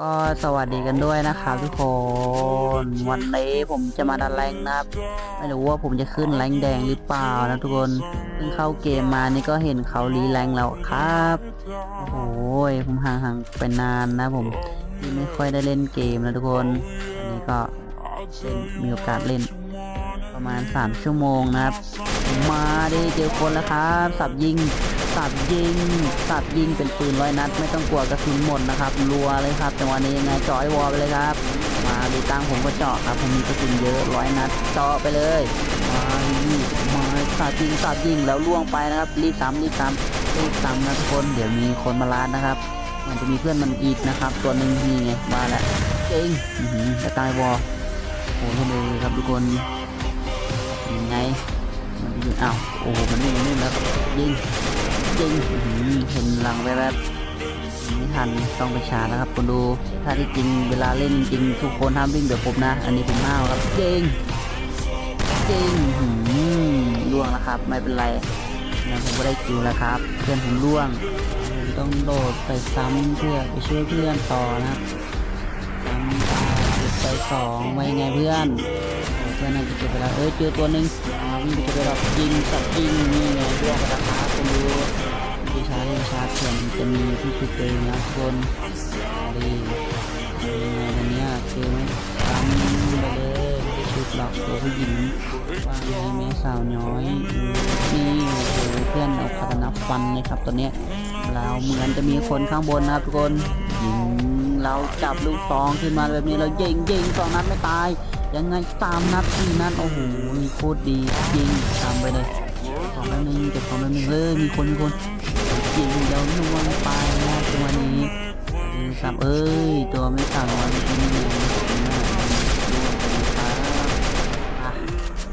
ก็สวัสดีกันด้วยนะครับทุกคนวันนี้ผมจะมาดันแรงนะครับไม่รู้ว่าผมจะขึ้นแรงแดงหรือเปล่านะทุกคนเพิ่งเข้าเกมมานี่ก็เห็นเขารีแรงแล้วครับโอ้โหผมห่างๆไปนานนะผมที่ไม่ค่อยได้เล่นเกมนะทุกคนวันนี้ก็เล่นมีโอกาสเล่น ประมาณ 3 ชั่วโมงนะครับ มาดิเจอคนแล้วครับ สับยิง สับยิงสับยิงเป็นปืนร้อยนัด ไม่ต้องกลัวกระสุนหมดนะครับ รัวเลยครับจังหวะนี้ยังไงเจาะไอ้วอลไปเลยครับ มาดีตั้งผมก็เจาะครับ ผมมีกระสุนเยอะร้อยนัดเจาะไปเลยมาดิมาสับยิงสับยิงแล้วล่วงไปนะครับ รีบซ้ำรีบซ้ำรีบซ้ำนะทุกคนเดี๋ยวมีคนมาลาดนะครับ มันจะมีเพื่อนมันอีกนะครับ ตัวหนึ่งนี่ไงมาแล้วเจ๋งจะตายวอลโอ้โหเลยครับทุกคนยังไงมันยิงอ้าวโอ้โหมันวิ่งมันวิ่งแล้วครับยิง ยิงเห็นหลังแวบไม่ทันต้องไปชาร์จแล้วครับคุณดูถ้าที่จริงเวลาเล่นจริงทุกคนห้ามวิ่งแบบผมนะ อันนี้ผมห้าวครับยิงยิงหืมล่วงแล้วครับ ไม่เป็นไรนะผมก็ได้คิวแล้วครับ เพื่อนผมล่วงผมต้องโดดไปซ้ำเพื่อไปช่วยเพื่อนต่อนะครับซ้ำไปไปสองไว้ไงเพื่อนเพื่อนน่าจะเก็บไปแล้วเอ้ยเจอตัวหนึ่ง อ่าวิ่งไปเก็บยิงสับยิงนี่ไงเรื่องกระทะคนดูวิชาวิชาเถื่อนจะมีที่ชุดเองนะคนดียังไงวันนี้คือไม่ทำไปเลยชุดหรอกตัวผู้หญิงว่าไงแม่สาวน้อยนี่โอ้โหเพื่อนเอาคาตานับฟันเลยครับตัวเนี้ยเราเหมือนจะมีคนข้างบนนะครับทุกคนยิงเราจับลูกซองขึ้นมาแบบนี้เรายิงยิงสองนัดไม่ตาย ยังไงสามนัดสี่นัดโอ้โหโคตรดียิงตามไปเลยของแป๊บนึงเก็บของแป๊บนึงเลยมีคนมีคนยิงเดี๋ยวนัวงไปนะตัวนี้ยิงสามเอ้ยตัวไม่ต่างวันนี้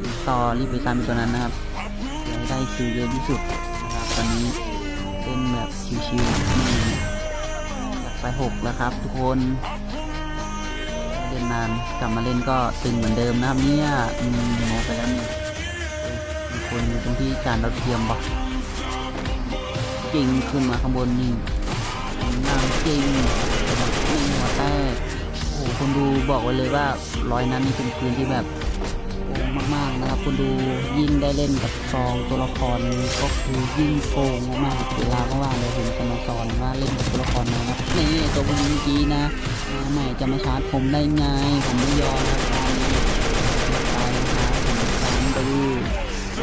ยิงต่อรีบไปซ้ำตัวนั้นนะครับได้คิวเยอะที่สุดนะครับตอนนี้เล่นแบบชิวๆนี่ไปหกแล้วครับทุกคน เล่นนานกลับมาเล่นก็ตึงเหมือนเดิมนะครับเนี่ยอืมโมไปแล้วนี่มีคนอยู่ตรงที่จานดาเทียมปะจริงขึ้นมาข้างบนนี่นั่งจริงนี่หัวแตกโอ้คนดูบอกไว้เลยว่าร้อยนั้นนี่เป็นปืนที่แบบโกงมากๆนะครับคนดูยิ่งได้เล่นกับซองตัวละครก็คือยิ่งโกงมากๆเวลาก็ว่าเลยผมจะมาสอนว่าเล่นกับตัวละครนะครับนี่ตัวผู้หญิงเมื่อกี้นะ มาใหม่จะมาชาร์จผมได้ไง ผมไม่ยอมตอนนี้ไปนะครับผมตามดู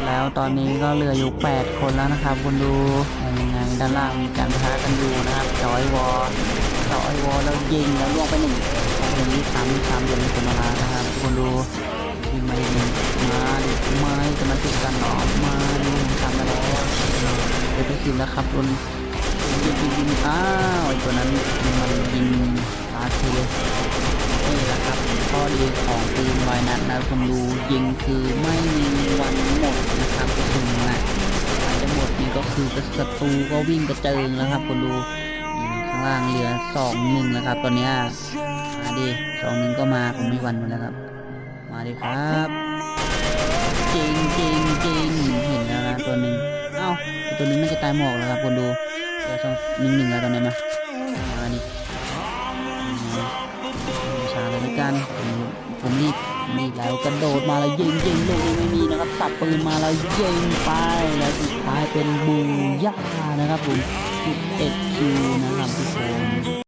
แล้วตอนนี้ก็เหลืออยู่ 8 คนแล้วนะครับ คุณดูยังไงด้านล่างมีการประทะกันอยู่นะครับจอยวอลจอยวอลแล้วยิงแล้วล่วงไปหนึ่งอย่างนี้ซ้ำซ้ำอย่างนี้คนมาลานะครับทุกคนดูยิงมาอีกหนึ่งมาดิม่จะมาติดกันหรอมาดิทำมาแล้วเดี๋ยวไปคิวแล้วครับคุณยิงยิงยิงอ้าวไอ้ตัวนั้นมันยิง อาเทียนี่แหละครับข้อดีของปืนลอยนัดนะคุณดูยิงคือไม่มีวันหมดนะครับกระสุนนะอาจจะหมดนี่ก็คือกระศัตรูก็วิ่งกระเจิงแล้วครับคุณดูข้างล่างเหลือสองหนึ่งแล้วครับ ตอนเนี้ยมาดิสองหนึ่งก็มาผมไม่วันหมดแล้วครับ มาดิครับจริงจริงจริงเห็นแล้วนะตัวหนึ่งเอ้าตัวหนึงน่จะตายหมอกแล้วครับคุณดูเดี๋ยวสองหนึ่งหนึ่งแล้วตอนนี้มา ผมผมรีบรีบแล้วกระโดดมาแล้วยิงยิงลูกนี้ไม่มีนะครับสัดปืนมาแล้วยิงไปแล้วสุดท้ายเป็นบูย่านะครับผม11คิวนะครับทุกคน